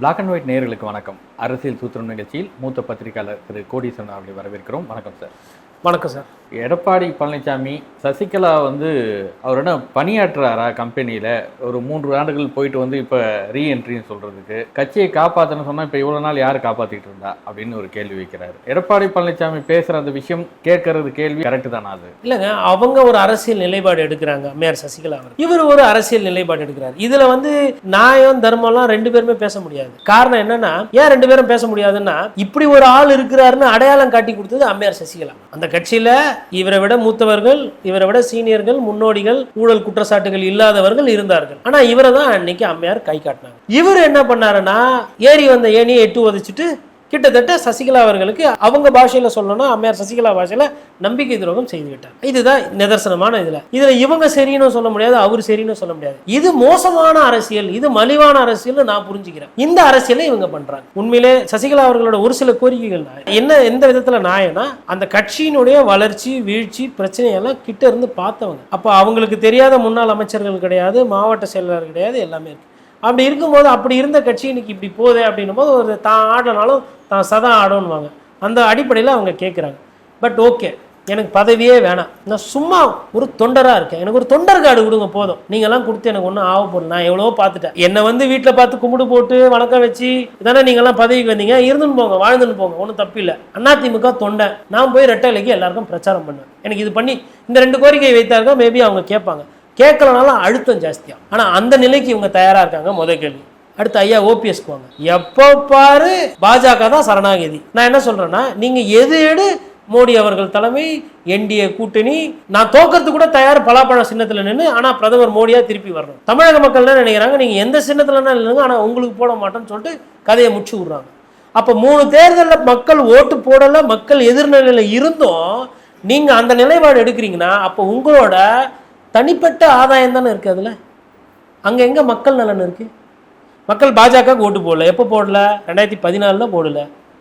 Black and white நேயர்களுக்கு வணக்கம். அரசியல் சூத்திரம் நிகழ்ச்சியில் மூத்த பத்திரிகையாளர் திரு. கோடீஸ்வரன் அவர்களை வரவேற்கிறோம். வணக்கம் சார் வணக்கம் சார். எடப்பாடி பழனிசாமி சசிகலா வந்து அவரிடம் பணியாற்றுறாரா கம்பெனியில்? ஒரு மூன்று ஆண்டுகள் போயிட்டு வந்து இப்போ ரீஎன்ட்ரின்னு சொல்கிறதுக்கு கட்சியை காப்பாற்றணும்னு சொன்னால் இப்போ இவ்வளோ நாள் யார் காப்பாற்றிட்டு இருந்தா? அப்படின்னு ஒரு கேள்வி வைக்கிறாரு. எடப்பாடி பழனிசாமி பேசுகிற அந்த விஷயம் கேட்கறது கேள்வி கரெக்டு தானா அது? இல்லைங்க அவங்க ஒரு அரசியல் நிலைப்பாடு எடுக்கிறாங்க அம்மையார் சசிகலா அவர் இவர் ஒரு அரசியல் நிலைப்பாடு எடுக்கிறார். இதுல வந்து நியாயம் தர்மம்லாம் ரெண்டு பேருமே பேச முடியாது. காரணம் என்னன்னா ஏன் ரெண்டு பேரும் பேச முடியாதுன்னா இப்படி ஒரு ஆள் இருக்கிறாருன்னு அடையாளம் காட்டி கொடுத்தது அம்மையார் சசிகலா. அந்த கட்சியில இவரை விட மூத்தவர்கள் இவரை விட சீனியர்கள் முன்னோடிகள் ஊழல் குற்றச்சாட்டுகள் இல்லாதவர்கள் இருந்தார்கள். ஆனா இவரை தான் அன்னைக்கு அம்மையார் கை காட்டினாங்க. இவர் என்ன பண்ணாருன்னா ஏறி வந்த ஏணியை எட்டு உதைச்சிட்டு கிட்டத்தட்ட சசிகலா அவர்களுக்கு அவங்க பாஷையில சொல்லணும்னா அம்மையார் சசிகலா பாஷையில நம்பிக்கை துரோகம் செய்துவிட்டார் இதுதான் நிதர்சனமான இதுல. இதுல இவங்க சரின்னு சொல்ல முடியாது அவர் சரின்னு சொல்ல முடியாது. இது மோசமான அரசியல் இது மலிவான அரசியல்னு நான் புரிஞ்சுக்கிறேன். இந்த அரசியலை இவங்க பண்றாங்க. உண்மையிலே சசிகலா அவர்களோட ஒரு சில கோரிக்கைகள் என்ன எந்த விதத்துல நாயனா அந்த கட்சியினுடைய வளர்ச்சி வீழ்ச்சி பிரச்சனையெல்லாம் கிட்ட இருந்து பார்த்தவங்க. அப்ப அவங்களுக்கு தெரியாத முன்னாள் அமைச்சர்கள் கிடையாது மாவட்ட செயலாளர் கிடையாது எல்லாமே இருக்கு. அப்படி இருக்கும்போது அப்படி இருந்த கட்சி இன்னைக்கு இப்படி போதே அப்படின்னும் போது ஒரு தான் ஆடனாலும் தான் சதா ஆடணுவாங்க அந்த அடிப்படையில் அவங்க கேட்குறாங்க பட் ஓகே எனக்கு பதவியே வேணாம். நான் சும்மா ஒரு தொண்டராக இருக்கேன். எனக்கு ஒரு தொண்டர் கார்டு கொடுங்க போதும். நீங்கள்லாம் கொடுத்து எனக்கு ஒன்றும் ஆக போகல நான் எவ்வளவோ பார்த்துட்டேன். என்னை வந்து வீட்டில் பார்த்து கும்பிடு போட்டு வணக்கம் வச்சு இதானே நீங்கள்லாம் பதவிக்கு வந்தீங்க. இருந்துன்னு போங்க வாழ்ந்துன்னு போங்க. ஒன்றும் தப்பு இல்லை. அதிமுக தொண்டை. நான் போய் ரெட்டைலைக்கு எல்லாருக்கும் பிரச்சாரம் பண்ணுவேன் எனக்கு இது பண்ணி இந்த ரெண்டு கோரிக்கையை வைத்தாருக்கா மேபி அவங்க கேட்பாங்க. கேட்கலனாலும் அழுத்தம் ஜாஸ்தியாகும் ஆனால் அந்த நிலைக்கு இவங்க தயாராக இருக்காங்க முத கேள்வி. அடுத்து ஐயா ஓபிஎஸ்க்கு வாங்க எப்போ பாரு பாஜக தான் சரணாகதி. நான் என்ன சொல்கிறேன்னா நீங்கள் எது எடு மோடி அவர்கள் தலைமை என்டிஏ கூட்டணி. நான் தோக்கறதுக்கு கூட தயார் பலாப்பழ சின்னத்தில் நின்று ஆனால் பிரதமர் மோடியாக திருப்பி வரணும். தமிழக மக்கள் என்ன நினைக்கிறாங்க நீங்கள் எந்த சின்னத்துல நில்லுங்க ஆனால் உங்களுக்கு போட மாட்டோம்னு சொல்லிட்டு கதையை முடிச்சு விட்றாங்க. அப்போ மூணு தேர்தலில் மக்கள் ஓட்டு போடல மக்கள் எதிர்நிலையில் இருந்தும். நீங்கள் அந்த நிலைப்பாடு எடுக்கிறீங்கன்னா அப்போ உங்களோட தனிப்பட்ட ஆதாயம் தானே இருக்குது அதில்? அங்கே எங்கே மக்கள் நலன் இருக்குது மக்கள் பாஜக ஓட்டு போடல. எப்போ போடல? ரெண்டாயிரத்தி பதினாலில் போடல.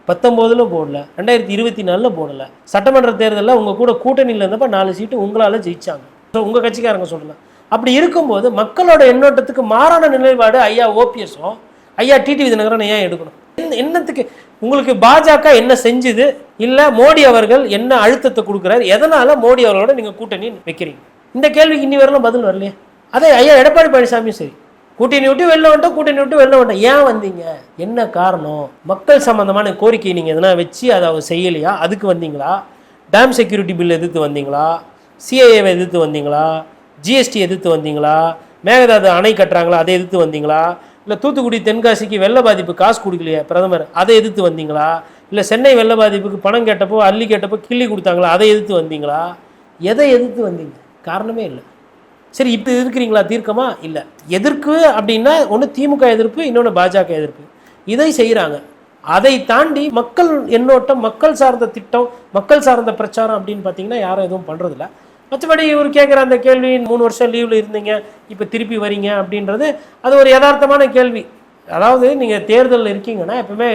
பத்தொம்போதில் போடல. ரெண்டாயிரத்தி இருபத்தி நாலில் போடல. சட்டமன்ற தேர்தலில் உங்கள் கூட கூட்டணியில் இருந்தப்போ நாலு சீட்டு உங்களால் ஜெயிச்சாங்க. ஸோ உங்கள் கட்சிக்காரங்க சொல்லலாம் அப்படி இருக்கும்போது மக்களோட எண்ணோட்டத்துக்கு மாறான நிலைப்பாடு ஐயா ஓபிஎஸும் ஐயா டிடி விதிநகரன் ஏன் எடுக்கணும்? என்னத்துக்கு? உங்களுக்கு பாஜக என்ன செஞ்சுது? இல்லை மோடி அவர்கள் என்ன அழுத்தத்தை கொடுக்குறாரு? எதனால் மோடி அவர்களோட நீங்கள் கூட்டணி வைக்கிறீங்க? இந்த கேள்விக்கு இன்னி வரலாம் பதில் வரலையே. அதே ஐயா எடப்பாடி பழனிசாமியும் சரி. கூட்டணி விட்டு வெளில வந்துட்டோம் கூட்டணி விட்டு வெளில வந்துட்டோம். ஏன் வந்தீங்க? என்ன காரணம்? மக்கள் சம்பந்தமான கோரிக்கை நீங்கள் எதனா வச்சு அதை அவர் செய்யலையா? அதுக்கு வந்தீங்களா? டேம் செக்யூரிட்டி பில் எதிர்த்து வந்தீங்களா? சிஐஏவை எதிர்த்து வந்தீங்களா? ஜிஎஸ்டி எதிர்த்து வந்தீங்களா? மேகதாது அணை கட்டுறாங்களா? அதை எதிர்த்து வந்தீங்களா? இல்லை தூத்துக்குடி தென்காசிக்கு வெள்ள பாதிப்பு காசு கொடுக்கலையே பிரதமர் அதை எதிர்த்து வந்தீங்களா? இல்லை சென்னை வெள்ள பாதிப்புக்கு பணம் கேட்டப்போ அள்ளி கேட்டப்போ கிள்ளி கொடுத்தாங்களா? அதை எதிர்த்து வந்தீங்களா? எதை எதிர்த்து வந்தீங்க? காரணமே இல்லை. சரி இப்போ எதிர்க்கிறீங்களா? தீர்க்கமா? இல்லை. எதிர்க்கு அப்படின்னா ஒன்று திமுக எதிர்ப்பு இன்னொன்று பாஜக எதிர்ப்பு. இதை செய்கிறாங்க அதை தாண்டி மக்கள் எண்ணோட்டம் மக்கள் சார்ந்த திட்டம் மக்கள் சார்ந்த பிரச்சாரம் அப்படின்னு பார்த்தீங்கன்னா யாரும் எதுவும் பண்ணுறதில்ல மற்றபடி இவர் கேட்குற அந்த கேள்வி மூணு வருஷம் லீவில் இருந்தீங்க இப்போ திருப்பி வரீங்க அப்படின்றது அது ஒரு யதார்த்தமான கேள்வி. அதாவது நீங்கள் தேர்தலில் இருக்கீங்கன்னா எப்பவுமே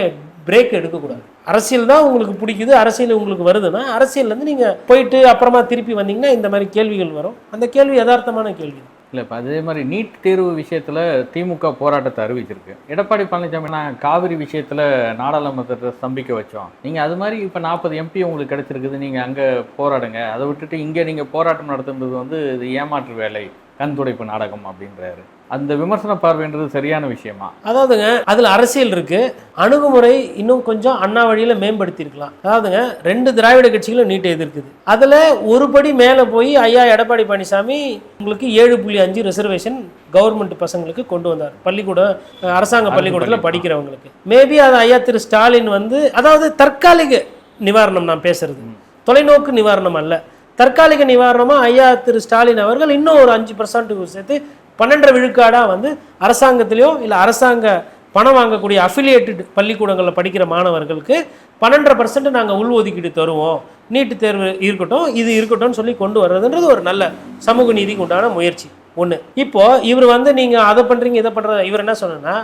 பிரேக் எடுக்கக்கூடாது. அரசியல் தான் உங்களுக்கு பிடிக்குது அரசியல் உங்களுக்கு வருதுன்னா அரசியல்லேருந்து நீங்கள் போயிட்டு அப்புறமா திருப்பி வந்தீங்கன்னா இந்த மாதிரி கேள்விகள் வரும். அந்த கேள்வி யதார்த்தமான கேள்வி இல்லை இப்போ அதே மாதிரி நீட் தேர்வு விஷயத்தில் திமுக போராட்டத்தை அறிவிச்சிருக்கு. எடப்பாடி பழனிசாமி நான் காவிரி விஷயத்தில் நாடாளுமன்றத்தை ஸ்தம்பிக்க வச்சோம். நீங்கள் அது மாதிரி இப்போ நாற்பது எம்பி உங்களுக்கு கிடைச்சிருக்குது நீங்கள் அங்கே போராடுங்க. அதை விட்டுட்டு இங்கே நீங்கள் போராட்டம் நடத்துன்றது வந்து இது ஏமாற்று வேலை கண் துடைப்பு நாடகம் அப்படின்றாரு. அந்த விமர்சன பார்வைன்றது சரியான விஷயமா? அதாவதுங்க அதில் அரசியல் இருக்கு. அணுகுமுறை இன்னும் கொஞ்சம் அண்ணா வழியில் மேம்படுத்தியிருக்கலாம். அதாவதுங்க ரெண்டு திராவிட கட்சிகளும் நீட்டை எதிர்க்குது. அதில் ஒரு படி மேலே போய் ஐயா எடப்பாடி பழனிசாமி உங்களுக்கு ஏழு புள்ளி அஞ்சு ரிசர்வேஷன் கவர்மெண்ட் பசங்களுக்கு கொண்டு வந்தார். பள்ளிக்கூடம் அரசாங்க பள்ளிக்கூடத்தில் படிக்கிறவங்களுக்கு. மேபி அது ஐயா திரு ஸ்டாலின் வந்து அதாவது தற்காலிக நிவாரணம் நான் பேசுறது. தொலைநோக்கு நிவாரணம் அல்ல. தற்காலிக நிவாரணமாக ஐயா திரு ஸ்டாலின் அவர்கள் இன்னும் ஒரு அஞ்சு பர்சன்ட்டுக்கு சேர்த்து பன்னெண்டரை விழுக்காடாக வந்து அரசாங்கத்திலையோ இல்லை அரசாங்க பணம் வாங்கக்கூடிய அஃபிலியேட்டட் பள்ளிக்கூடங்களில் படிக்கிற மாணவர்களுக்கு பன்னெண்டரை பர்சன்ட் நாங்கள் உள்ஒதுக்கீடு தருவோம். நீட்டு தேர்வு இருக்கட்டும் இது இருக்கட்டும்னு சொல்லி கொண்டு வர்றதுன்றது ஒரு நல்ல சமூக நீதிக்கு உண்டான முயற்சி. ஒன்று இப்போது இவர் வந்து நீங்கள் அதை பண்ணுறீங்க இதை பண்ணுற இவர் என்ன சொன்னா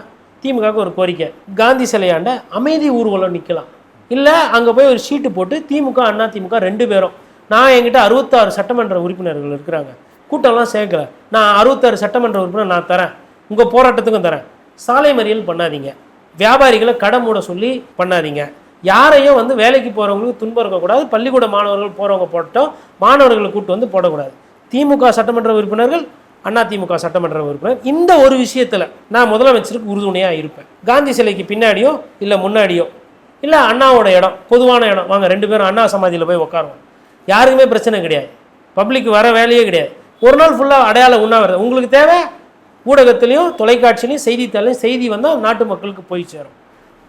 திமுகவுக்கு ஒரு கோரிக்கை. காந்தி சிலையாண்ட அமைதி ஊர்வலம் நிற்கலாம் இல்லை அங்கே போய் ஒரு ஷீட்டு போட்டு திமுக அண்ணா திமுக ரெண்டு பேரும். நான் என்கிட்ட அறுபத்தாறு சட்டமன்ற உறுப்பினர்கள் இருக்கிறாங்க. கூட்டம்லாம் சேர்க்கல. நான் அறுபத்தாறு சட்டமன்ற உறுப்பினர் நான் தரேன். உங்கள் போராட்டத்துக்கும் தரேன். சாலை மறியல் பண்ணாதீங்க. வியாபாரிகளை கடை மூட சொல்லி பண்ணாதீங்க. யாரையும் வந்து வேலைக்கு போகிறவங்களுக்கு துன்பம் இருக்கக்கூடாது. பள்ளிக்கூட மாணவர்கள் போகிறவங்க போட்டோம். மாணவர்களை கூட்டு வந்து போடக்கூடாது. திமுக சட்டமன்ற உறுப்பினர்கள் அண்ணா திமுக சட்டமன்ற உறுப்பினர் இந்த ஒரு விஷயத்தில் நான் முதலமைச்சருக்கு உறுதுணையாக இருப்பேன். காந்தி சிலைக்கு பின்னாடியோ இல்லை முன்னாடியோ இல்லை அண்ணாவோட இடம் பொதுவான இடம். வாங்க ரெண்டு பேரும் அண்ணா சமாதியில் போய் உட்காருவோம் யாருக்குமே பிரச்சனை கிடையாது. பப்ளிக் வர வேலையே கிடையாது. ஒரு நாள் ஃபுல்லாக அடையாள உண்ணாவிரதம் உங்களுக்கு தேவை? ஊடகத்துலேயும் தொலைக்காட்சிலையும் செய்தித்தாளையும் செய்தி வந்தால் நாட்டு மக்களுக்கு போய் சேரும்.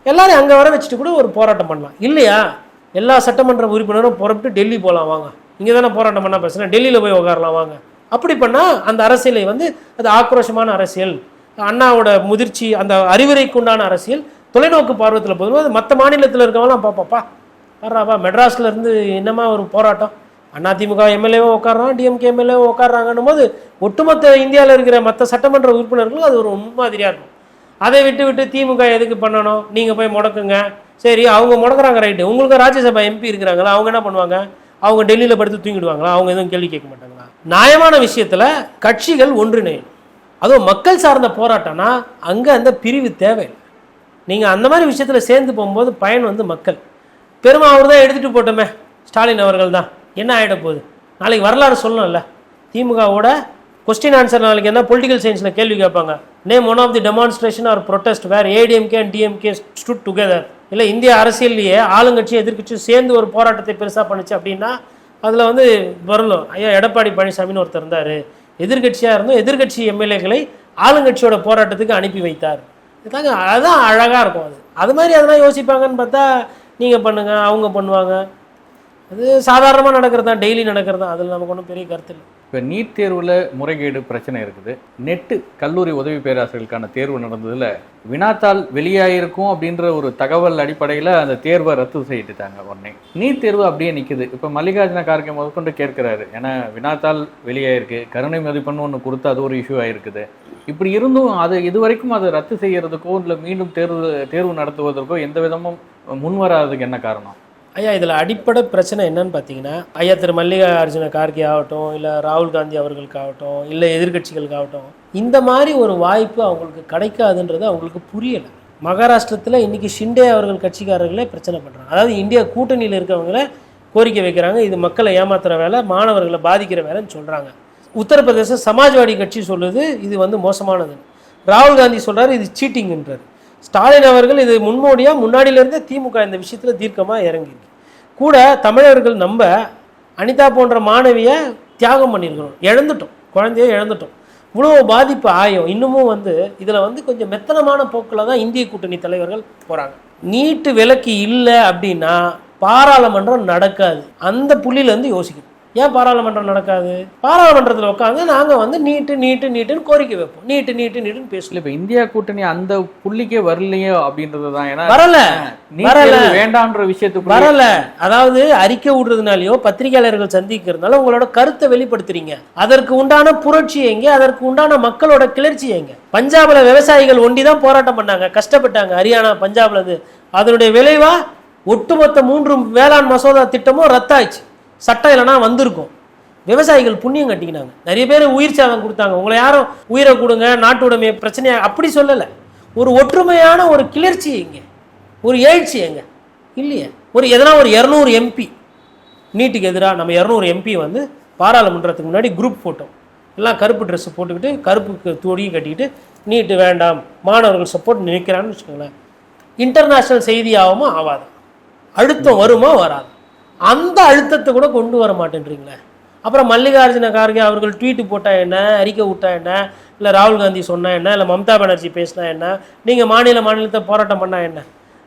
எல்லாரும் அங்கே வர வச்சுட்டு கூட ஒரு போராட்டம் பண்ணலாம். இல்லையா? எல்லா சட்டமன்ற உறுப்பினரும் புறப்பட்டு டெல்லி போகலாம் வாங்க. இங்கே தானே போராட்டம் பண்ணால் பேசுனா டெல்லியில் போய் உட்காரலாம் வாங்க. அப்படி பண்ணால் அந்த அரசியலை வந்து அது ஆக்ரோஷமான அரசியல் அண்ணாவோட முதிர்ச்சி அந்த அறிவுரைக்கு உண்டான அரசியல் தொலைநோக்கு பார்வத்தில் போதும் அது மற்ற மாநிலத்தில் இருக்கவங்களாம் பாப்பாப்பா வர்றாப்பா மெட்ராஸில் இருந்து என்னமா ஒரு போராட்டம்? அதிமுக எம்எல்ஏவும் உட்காடுறான் டிஎம்கே எம்எல்ஏவும் உட்காடுறாங்கன்னும் போது ஒட்டுமொத்த இந்தியாவில் இருக்கிற மற்ற சட்டமன்ற உறுப்பினர்களும் அது ஒரு முன்மாதிரியாக இருக்கும். அதை விட்டு விட்டு திமுக எதுக்கு பண்ணணும்? நீங்கள் போய் முடக்குங்க. சரி அவங்க முடக்குறாங்க ரைட்டு உங்களுக்கு ராஜ்யசபா எம்பி இருக்கிறாங்களா? அவங்க என்ன பண்ணுவாங்க? அவங்க டெல்லியில் படுத்து தூங்கிடுவாங்களா? அவங்க எதுவும் கேள்வி கேட்க மாட்டாங்களா? நியாயமான விஷயத்தில் கட்சிகள் ஒன்றிணையும் அதுவும் மக்கள் சார்ந்த போராட்டம்னா அங்கே அந்த பிரிவு தேவையில்லை. நீங்கள் அந்த மாதிரி விஷயத்தில் சேர்ந்து போகும்போது பயன் வந்து மக்கள். பெரும் அவர் தான் எடுத்துகிட்டு போட்டோமே. ஸ்டாலின் அவர்கள் தான் என்ன ஆகிட போகுது? நாளைக்கு வரலாறு சொல்லணும்ல. திமுகவோட கொஸ்டின் ஆன்சர் நாளைக்கு என்ன? பொலிட்டிக்கல் சயின்ஸில் கேள்வி கேட்பாங்க. Name one of the demonstration or protest where ADMK and DMK stood together இல்லை இந்திய அரசியல்லையே ஆளுங்கட்சி எதிர்கட்சியும் சேர்ந்து ஒரு போராட்டத்தை பெருசாக பண்ணுச்சு அப்படின்னா அதில் வந்து வரலும் ஐயா எடப்பாடி பழனிசாமின்னு ஒருத்தர் இருந்தார். எதிர்க்கட்சியாக இருந்தும் எதிர்க்கட்சி எம்எல்ஏக்களை ஆளுங்கட்சியோட போராட்டத்துக்கு அனுப்பி வைத்தார். இதாங்க அதுதான் அழகாக இருக்கும் அது. அது மாதிரி அதெல்லாம் யோசிப்பாங்கன்னு பார்த்தா நீங்கள் பண்ணுங்கள் அவங்க பண்ணுவாங்க. அது சாதாரணமாக நடக்கிறது தான் டெய்லி நடக்கிறது தான் அதில் நமக்கு ஒன்றும் பெரிய கருத்து இல்லை. இப்போ நீட் தேர்வில் முறைகேடு பிரச்சனை இருக்குது. நெட்டு கல்லூரி உதவி பேராசிரியர்களுக்கான தேர்வு நடந்ததில் வினாத்தாள் வெளியாயிருக்கும் அப்படின்ற ஒரு தகவல் அடிப்படையில் அந்த தேர்வை ரத்து செய்துட்டாங்க உடனே. நீட் தேர்வு அப்படியே நிற்குது இப்போ மல்லிகார்ஜுன கார்கே முதற்கொண்டு கேட்கிறாரு. ஏன்னா வினாத்தாள் வெளியாயிருக்கு கருணை மதிப்பெண்ணு ஒன்று கொடுத்து அது ஒரு இஷ்யூ ஆயிருக்குது. இப்படி இருந்தும் அது இது வரைக்கும் அதை ரத்து செய்யறதுக்கோ இல்லை மீண்டும் தேர்வு தேர்வு நடத்துவதற்கோ எந்த விதமும் முன்வராததுக்கு என்ன காரணம்? ஐயா இதில் அடிப்படை பிரச்சனை என்னன்னு பார்த்தீங்கன்னா ஐயா திரு மல்லிகார்ஜுன கார்கே ஆகட்டும் இல்லை ராகுல் காந்தி அவர்களுக்காகட்டும் இல்லை எதிர்க்கட்சிகளுக்காகட்டும் இந்த மாதிரி ஒரு வாய்ப்பு அவங்களுக்கு கிடைக்காதுன்றது அவங்களுக்கு புரியலை. மகாராஷ்டிரத்தில் இன்றைக்கி ஷிண்டே அவர்கள் கட்சிக்காரர்களே பிரச்சனை பண்ணுறாங்க அதாவது இந்தியா கூட்டணியில் இருக்கவங்கள கோரிக்கை வைக்கிறாங்க. இது மக்களை ஏமாத்துகிற வேலை மாணவர்களை பாதிக்கிற வேலைன்னு சொல்கிறாங்க உத்தரப்பிரதேச சமாஜ்வாடி கட்சி சொல்லுது இது வந்து மோசமானது ராகுல் காந்தி சொல்கிறார் இது சீட்டிங்ன்றார் ஸ்டாலின் அவர்கள் இது முன்மோடியாக முன்னாடியிலேருந்தே திமுக இந்த விஷயத்தில் தீர்க்கமாக இறங்கியிருக்கு. கூட தமிழர்கள் நம்ம அனிதா போன்ற மாணவியை தியாகம் பண்ணியிருக்கணும் இழந்துட்டோம். குழந்தைய இழந்துட்டோம். இவ்வளோ பாதிப்பு ஆயும். இன்னமும் வந்து இதில் வந்து கொஞ்சம் மெத்தனமான போக்கில் தான் இந்திய கூட்டணி தலைவர்கள் போகிறாங்க நீட்டு விலக்கு இல்லை அப்படின்னா பாராளுமன்றம் நடக்காது. அந்த புள்ளியிலேருந்து யோசிக்கணும். ஏன் பாராளுமன்றம் நடக்காது? பாராளுமன்றத்தில் உட்காந்து நாங்கள் வந்து நீட்டு நீட்டு நீட்டுன்னு கோரிக்கை வைப்போம். நீட்டு நீட்டு நீட்டுன்னு இல்லை இப்போ இந்தியா கூட்டணி அந்த புள்ளிக்கே வரலையோ அப்படின்றது தான். ஏன்னா வரல. வரல. தேர்வு வேண்டாம்ன்ற விஷயத்துக்கு வரல. அதாவது அறிக்கை விடுறதுனாலயோ பத்திரிகையாளர்கள் சந்திக்கிறதுனால உங்களோட கருத்தை வெளிப்படுத்துறீங்க. அதற்கு உண்டான புரட்சி எங்க? அதற்கு உண்டான மக்களோட கிளர்ச்சி எங்க? பஞ்சாப்ல விவசாயிகள் ஒண்டி தான் போராட்டம் பண்ணாங்க. கஷ்டப்பட்டாங்க. ஹரியானா பஞ்சாப்ல அதனுடைய விளைவா ஒட்டுமொத்த மூன்று வேளாண் மசோதா திட்டமும் ரத்தாயிடுச்சு. சட்டம் இல்லைன்னா வந்திருக்கும். விவசாயிகள் புண்ணியம் கட்டிக்கினாங்க. நிறைய பேர் உயிர் சேதம் கொடுத்தாங்க. உங்களை யாரும் உயிரை கொடுங்க நாட்டு உடைமையை பிரச்சனையா அப்படி சொல்லலை. ஒரு ஒற்றுமையான ஒரு கிளர்ச்சி எங்கே ஒரு எழுச்சி எங்க இல்லையே? ஒரு எதனா ஒரு இரநூறு எம்பி நீட்டுக்கு எதிராக நம்ம இரநூறு எம்பி வந்து பாராளுமன்றத்துக்கு முன்னாடி குரூப் போட்டோம் எல்லாம் கருப்பு ட்ரெஸ் போட்டுக்கிட்டு கருப்புக்கு தோடியும் கட்டிக்கிட்டு நீட்டு வேண்டாம். மாணவர்கள் சப்போர்ட் நிற்கிறான்னு வச்சுக்கோங்களேன். இன்டர்நேஷ்னல் செய்தியாகுமா? ஆகாது. அழுத்தம் வருமா? வராது. அந்த அழுத்தத்தை கூட கொண்டு வர மாட்டேன்றீங்களே. அப்புறம் மல்லிகார்ஜுன கார்கே அவர்கள் ட்வீட்டு போட்டால் என்ன? அறிக்கை விட்டா என்ன? இல்லை ராகுல் காந்தி சொன்னால் என்ன? இல்லை மம்தா பானர்ஜி பேசினா என்ன? நீங்கள் மாநில மாநிலத்தை போராட்டம் பண்ணால் என்ன?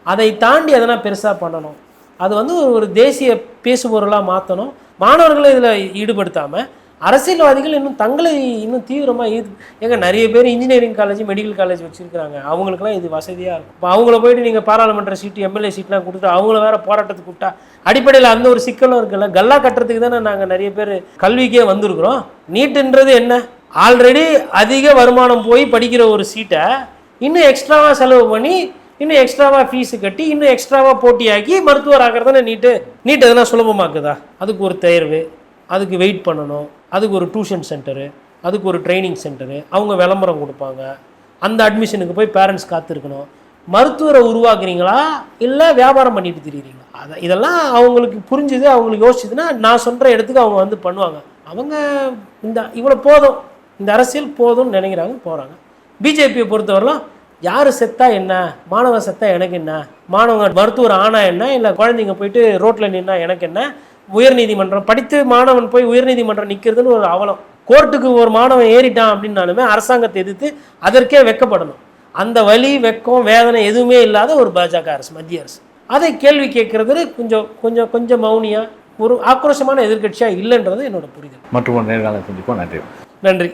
அதை தாண்டி எதனா பெருசாக பண்ணணும். அது வந்து ஒரு தேசிய பேசுபொருளாக மாற்றணும் மாணவர்களை இதில் ஈடுபடுத்தாமல் அரசியல்வாதிகள் இன்னும் தங்களை இன்னும் தீவிரமாக ஈடு ஏங்க நிறைய பேர் இன்ஜினியரிங் காலேஜ் மெடிக்கல் காலேஜ் வச்சுருக்காங்க அவங்களுக்குலாம் இது வசதியாக இருக்கும். இப்போ அவங்கள போயிட்டு நீங்கள் பாராளுமன்ற சீட்டு எம்எல்ஏ சீட்லாம் கொடுத்து அவங்கள வேற போராட்டத்துக்கு கூப்பிட்டா அடிப்படையில் அந்த ஒரு சிக்கலும் இருக்குல்ல. கல்லா கட்டுறதுக்கு தானே நாங்கள் நிறைய பேர் கல்விக்கே வந்திருக்கிறோம். நீட்டுன்றது என்ன? ஆல்ரெடி அதிக வருமானம் போய் படிக்கிற ஒரு சீட்டை இன்னும் எக்ஸ்ட்ராவாக செலவு பண்ணி இன்னும் எக்ஸ்ட்ராவாக ஃபீஸு கட்டி இன்னும் எக்ஸ்ட்ராவாக போட்டியாக்கி மருத்துவர் ஆகிறதானே நீட்டு? நீட் எதனா சுலபமாக்குதா? அதுக்கு ஒரு தேர்வு. அதுக்கு வெயிட் பண்ணணும். அதுக்கு ஒரு டியூஷன் சென்டரு அதுக்கு ஒரு ட்ரைனிங் சென்டரு அவங்க விளம்பரம் கொடுப்பாங்க. அந்த அட்மிஷனுக்கு போய் பேரண்ட்ஸ் காத்திருக்கணும். மருத்துவரை உருவாக்குறீங்களா? இல்லை வியாபாரம் பண்ணிட்டு திரியுறீங்களா? அதை இதெல்லாம் அவங்களுக்கு புரிஞ்சுது அவங்களுக்கு யோசிச்சுதுன்னா நான் சொல்கிற இடத்துக்கு அவங்க வந்து பண்ணுவாங்க. அவங்க இந்த இவ்வளோ போதும். இந்த அரசியல் போதும்னு நினைக்கிறாங்க போகிறாங்க பிஜேபியை பொறுத்தவரைலாம் யார் செத்தா என்ன? மாணவன் செத்தா எனக்கு என்ன? மாணவன் மருத்துவர் ஆனா என்ன? இல்லை குழந்தைங்க போயிட்டு ரோட்டில் நின்னா எனக்கு என்ன? உயர்நீதிமன்றம் படித்து மாணவன் போய் உயர்நீதிமன்றம் நிற்கிறதுன்னு ஒரு அவலம். கோர்ட்டுக்கு ஒரு மாணவன் ஏறிட்டான் அப்படின்னாலுமே அரசாங்கத்தை எதிர்த்து அதற்கே வெக்கப்படணும். அந்த வலி வெக்கம் வேதனை எதுவுமே இல்லாத ஒரு பாஜக அரசு மத்திய அரசு. அதை கேள்வி கேட்கறது கொஞ்சம் கொஞ்சம் கொஞ்சம் மௌனியா ஒரு ஆக்ரோஷமான எதிர்க்கட்சியா இல்லைன்றது என்னோட புரிதல். மற்றும் நேர்காணல் சந்திப்போம். நன்றி. நன்றி.